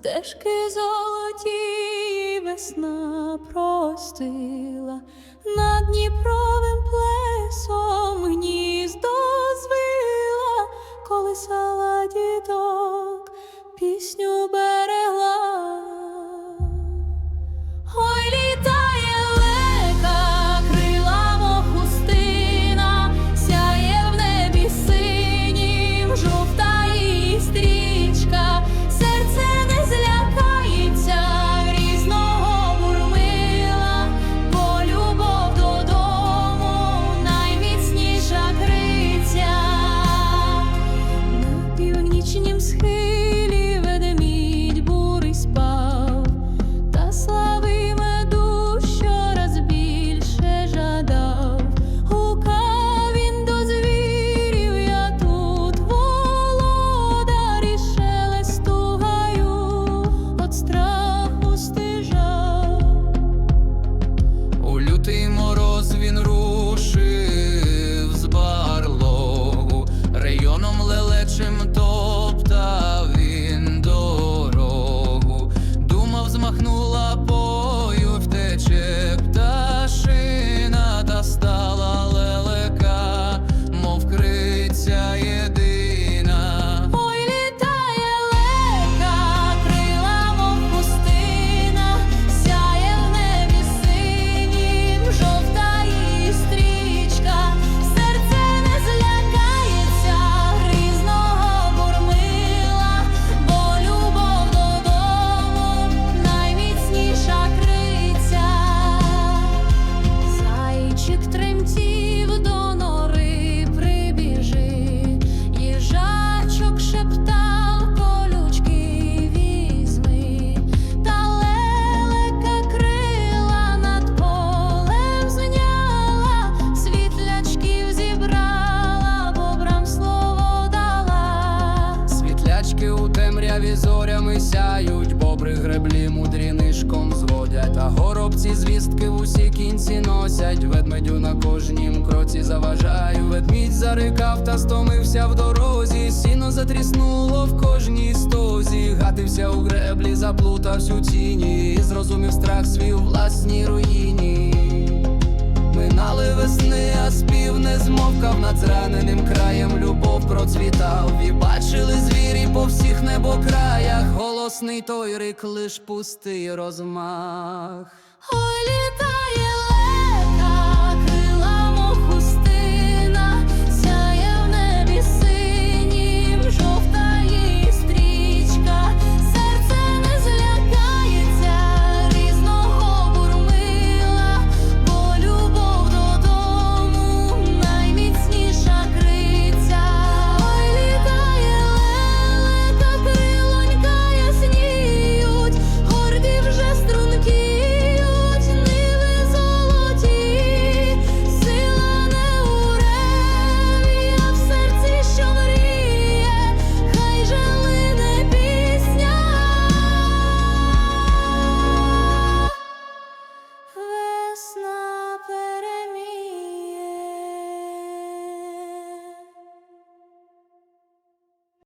стежки золоті весна простила, над Дніпровим плесом гніздо звила, колисала діток, пісню сяють, бобри греблі мудрі нишком зводять, а горобці звістки в усі кінці носять, ведмедю на кожнім кроці заважаю. Ведмідь зарикав та стомився в дорозі, сіно затріснуло в кожній стозі, гатився у греблі, заплутався у тіні, і зрозумів страх свій у власній руїні. Минали весни, а спів не змовкав над зраненим краєм любов процвітав. І бачили по всіх небокраях. Голосний той рик, лиш пустий розмах. Ой, літає